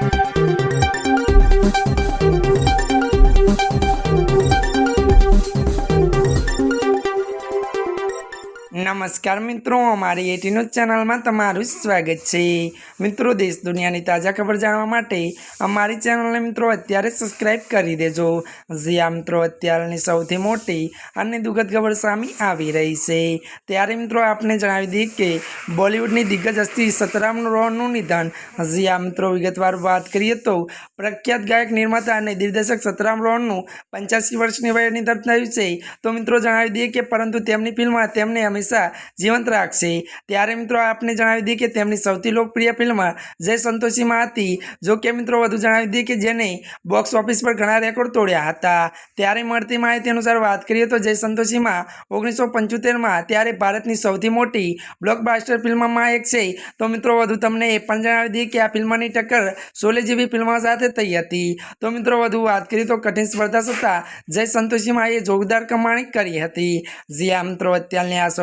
Thank you. નમસ્કાર મિત્રો, અમારી એટી ન્યૂઝ ચેનલમાં તમારું સ્વાગત છે. મિત્રો, દેશ દુનિયાની તાજા ખબર જાણવા માટે અમારી ચેનલને મિત્રો અત્યારે સબસ્ક્રાઈબ કરી દેજો. જ્યાં મિત્રો, અત્યારની સૌથી મોટી અને દુઃખદ ખબર સામે આવી રહી છે. ત્યારે મિત્રો, આપને જણાવી દઈએ કે બોલિવૂડની દિગ્ગજ હસ્તી સતરામ રોહનનું નિધન. જ્યાં મિત્રો, વિગતવાર વાત કરીએ તો પ્રખ્યાત ગાયક, નિર્માતા અને દિગ્દર્શક સતરામ રોહનનું પંચ્યાસી વર્ષની વયે નિધન થયું છે. તો મિત્રો, જણાવી દઈએ કે પરંતુ તેમની ફિલ્મમાં તેમને હંમેશા જીવંત રાખશે. ત્યારે મિત્રો આપને જણાવી દઈએ કે તેમની સૌથી લોકપ્રિય ફિલ્મ જય સંતોષીમાં હતી, જો કે મિત્રો વધુ જણાવી દઈએ કે જેને બોક્સ ઓફિસ પર ઘણા રેકોર્ડ તોડ્યા હતા. ત્યારે મળતી માહિતી અનુસાર વાત કરીએ તો જય સંતોષીમાં ઓગણીસો પંચોતેરમાં ત્યારે ભારતની સૌથી મોટી બ્લોકબાસ્ટર ફિલ્મમાં એક છે. તો મિત્રો વધુ તમને એ પણ જણાવી દઈએ કે આ ફિલ્મની ટક્કર શોલે જેવી ફિલ્મો સાથે થઈ હતી. તો મિત્રો વધુ વાત કરીએ તો કઠિન સ્પર્ધા છતાં જય સંતોષીમાં એ જોરદાર કમાણી કરી હતી. જ્યાં મિત્રો, અત્યારની આ